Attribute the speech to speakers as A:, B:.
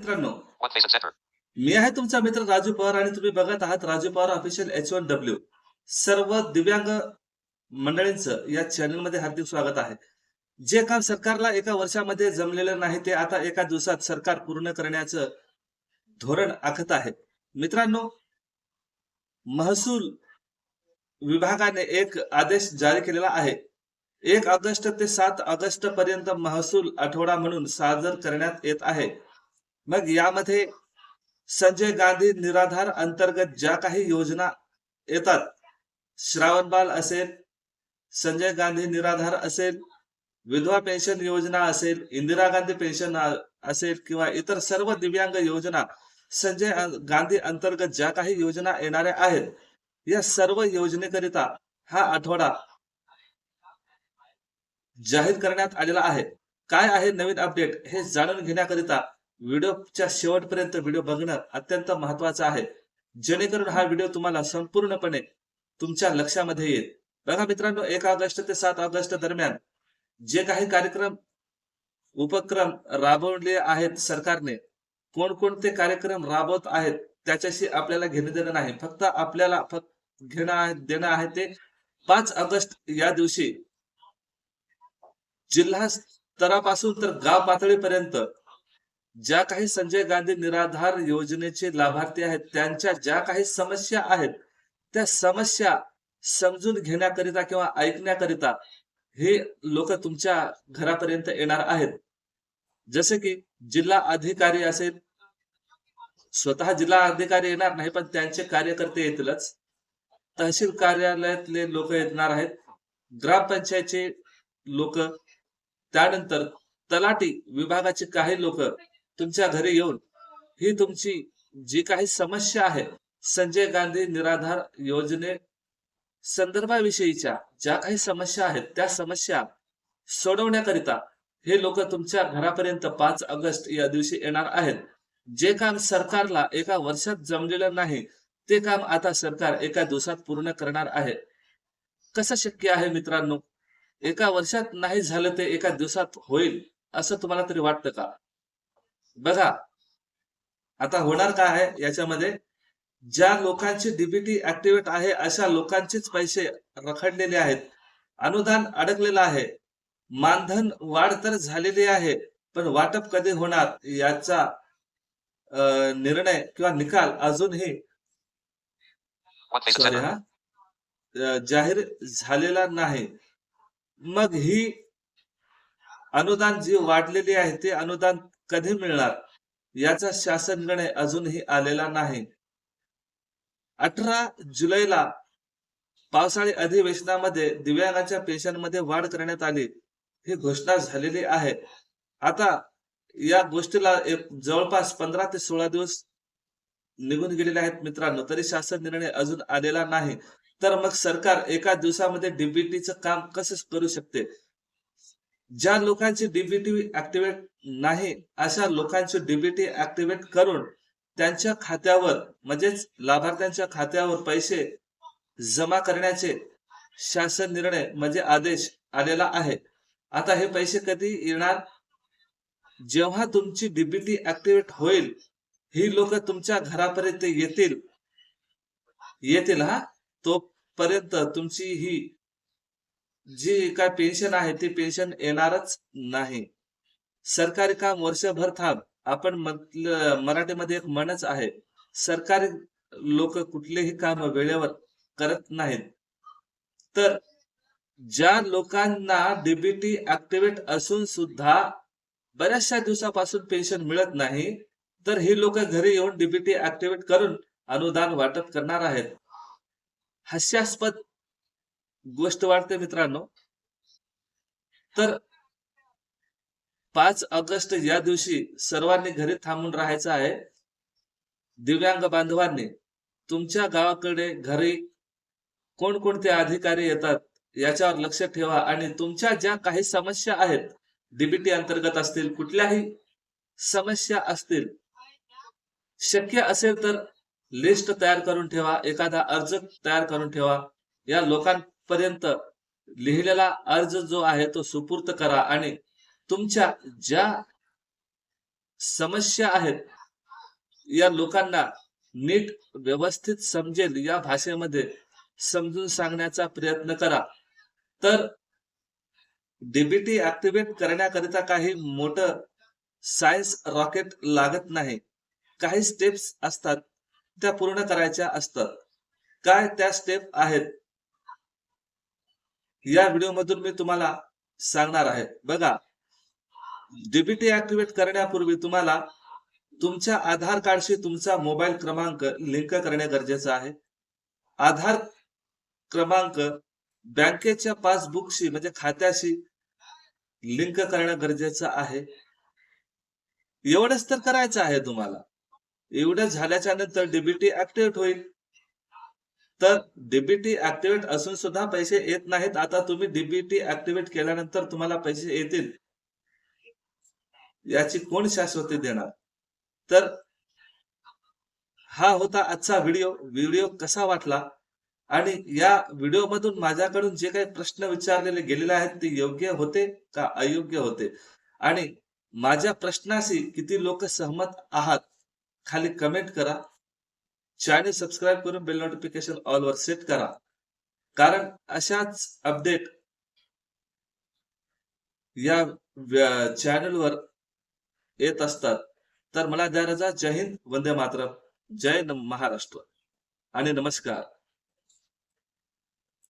A: मित्रांनो. मी आहे तुमचा मित्र राजू पवार आणि तुम्ही बघत आहात Raju Pawar official H one W सर्व दिव्यांग मंडळींचं या चॅनलमध्ये हार्दिक स्वागत आहे. जे काम सरकारला एका वर्षामध्ये जमलेलं नाही ते आता एका दिवसात सरकार पूर्ण करण्याचं धोरण आखत आहे. मित्रांनो महसूल विभागाने एक आदेश जारी केलेला आहे. एक ऑगस्ट ते सात ऑगस्ट पर्यंत महसूल आठवडा म्हणून सादर करण्यात येत आहे. मग यामध्ये संजय गांधी निराधार अंतर्गत ज्या काही योजना येतात श्रावणबाल असेल संजय गांधी निराधार असेल विधवा पेन्शन योजना असेल इंदिरा गांधी पेन्शन असेल किंवा इतर सर्व दिव्यांग योजना संजय गांधी अंतर्गत ज्या काही योजना येणाऱ्या आहेत या सर्व योजनेकरिता हा आठवडा जाहीर करण्यात आलेला आहे. काय आहे नवीन अपडेट हे जाणून घेण्याकरिता व्हिडिओच्या शेवटपर्यंत व्हिडिओ बघणं अत्यंत महत्वाचं आहे. जेणेकरून हा व्हिडिओ तुम्हाला संपूर्णपणे तुमच्या लक्षामध्ये येईल. बघा मित्रांनो एक ऑगस्ट ते सात ऑगस्ट दरम्यान जे काही कार्यक्रम उपक्रम राबवले आहेत सरकारने कोणकोणते कार्यक्रम राबवत आहेत त्याच्याशी आपल्याला घेणं देणं नाही. फक्त आपल्याला फक्त घेणं आहे देणं आहे ते पाच ऑगस्ट या दिवशी जिल्हा स्तरापासून तर गाव पातळीपर्यंत ज्या काही संजय गांधी निराधार योजनेचे लाभार्थी आहेत त्यांच्या ज्या काही समस्या आहेत त्या समस्या समजून घेण्याकरिता किंवा ऐकण्याकरिता हे लोक तुमच्या घरापर्यंत येणार आहेत. जसे की जिल्हा अधिकारी असेल स्वतः जिल्हा अधिकारी येणार नाही पण त्यांचे कार्यकर्ते येतीलच. तहसील कार्यालयातले लोक येणार आहेत ग्रामपंचायतचे लोक त्यानंतर तलाटी विभागाचे काही लोक तुमच्या घरी येऊन ही तुमची जी काही समस्या आहे संजय गांधी निराधार योजने संदर्भाविषयीच्या ज्या काही समस्या आहेत त्या समस्या सोडवण्याकरिता हे लोक तुमच्या घरापर्यंत पाच ऑगस्ट या दिवशी येणार आहेत. जे काम सरकारला एका वर्षात जमलेलं नाही ते काम आता सरकार एका दिवसात पूर्ण करणार आहे. कसं शक्य आहे मित्रांनो? एका वर्षात नाही झालं ते एका दिवसात होईल असं तुम्हाला तरी वाटतं का? बघा आता होणार काय आहे याच्यामध्ये? ज्या लोकांची डीबीटी ऍक्टिव्हेट आहे अशा लोकांचेच पैसे रखडलेले आहेत. अनुदान अडकलेलं आहे. मानधन वाढ तर झालेली आहे पण वाटप कधी होणार याचा निर्णय किंवा निकाल अजूनही सॉरी. हा. जाहीर झालेला नाही. मग ही अनुदान जी वाढलेली आहे ते अनुदान कधी मिळणार? याचा शासन निर्णय अजूनही आलेला नाही. अठरा जुलैला पावसाळी अधिवेशनामध्ये दिव्यांगाच्या पेन्शनमध्ये वाढ करण्यात आली. ही घोषणा झालेली आहे. आता या गोष्टीला एक जवळपास पंधरा ते सोळा दिवस निघून गेलेले आहेत मित्रांनो तरी शासन निर्णय अजून आलेला नाही. तर मग सरकार एका दिवसामध्ये डीबीटीचं काम कसं करू शकते? ज्या लोकांची डीबीटी ऍक्टिव्हेट नाही अशा लोकांची डीबीटी ऍक्टिव्हेट करून त्यांच्या खात्यावर म्हणजेच लाभार्थ्यांच्या खात्यावर पैसे जमा करण्याचे शासन निर्णय म्हणजे आदेश आलेला आहे. आता हे पैसे कधी येणार? जेव्हा तुमची डीबीटी ऍक्टिव्हेट होईल ही लोक तुमच्या घरापर्यंत येतील. येतील हा? तोपर्यंत तुमची ही जी काय पेन्शन आहे ती पेन्शन येणारच नाही. सरकारी काम वर्षभर थांब. आपण मराठीमध्ये एक म्हणच आहे सरकारी लोक कुठलेही काम वेळेवर करत नाहीत. तर ज्या लोकांना डीबीटी ऍक्टिव्हेट असून सुद्धा बऱ्याचशा दिवसापासून पेन्शन मिळत नाही तर ही लोक घरी येऊन डीबीटी ऍक्टिव्हेट करून अनुदान वाटप करणार आहेत. हास्यास्पद गोष्ट वाटते मित्रांनो. तर पाच ऑगस्ट या दिवशी सर्वांनी घरी थांबून राहायचं आहे. दिव्यांग बांधवांनी तुमच्या गावाकडे घरी कोणकोणते अधिकारी येतात याच्यावर लक्ष ठेवा आणि तुमच्या ज्या काही समस्या आहेत डीबीटी अंतर्गत असतील कुठल्याही समस्या असतील शक्य असेल तर लिस्ट तयार करून ठेवा एखादा अर्ज तयार करून ठेवा. या पर्यंत लिहिलेला अर्ज जो आहे तो सुपूर्त करा आणि तुमच्या ज्या समस्या आहेत या लोकांना नीट व्यवस्थित समजेल या भाषेमध्ये समजून सांगण्याचा प्रयत्न करा. तर डीबीटी ऍक्टिव्हेट करण्याकरिता काही मोठं सायन्स रॉकेट लागत नाही. काही स्टेप्स असतात त्या पूर्ण करायच्या असतात. काय त्या स्टेप आहेत? या व्हिडिओ मधून मी तुम्हाला सांगणार आहे. बघा डीबीटी ऍक्टिव्हेट करण्यापूर्वी तुम्हाला तुमच्या आधार कार्डशी तुमचा मोबाईल क्रमांक लिंक करणे गरजेचं आहे. आधार क्रमांक बँकेच्या पासबुकशी म्हणजे खात्याशी लिंक करणं गरजेचं आहे. एवढंच तर करायचं आहे तुम्हाला. एवढं झाल्याच्यानंतर डीबीटी ऍक्टिव्हेट होईल. तर डीबीटी ऍक्टिव्हेट असून सुद्धा पैसे येत नाहीत. आता तुम्ही डीबीटी ऍक्टिव्हेट केल्यानंतर तुम्हाला पैसे येतील. याची कोण शाश्वती देणार? तर हा होता आजचा व्हिडिओ. व्हिडिओ कसा वाटला? आणि या व्हिडिओ मधून माझ्याकडून जे काही प्रश्न विचारलेले गेलेले आहेत ते योग्य होते का अयोग्य होते? आणि माझ्या प्रश्नाशी किती लोक सहमत आहात खाली कमेंट करा. चॅनल सबस्क्राईब करून बेल नोटिफिकेशन ऑल वर सेट करा. कारण अशाच अपडेट या चॅनलवर येत असतात. तर मला द्या रजा. जय हिंद. वंदे मातरम. जय महाराष्ट्र. आणि नमस्कार.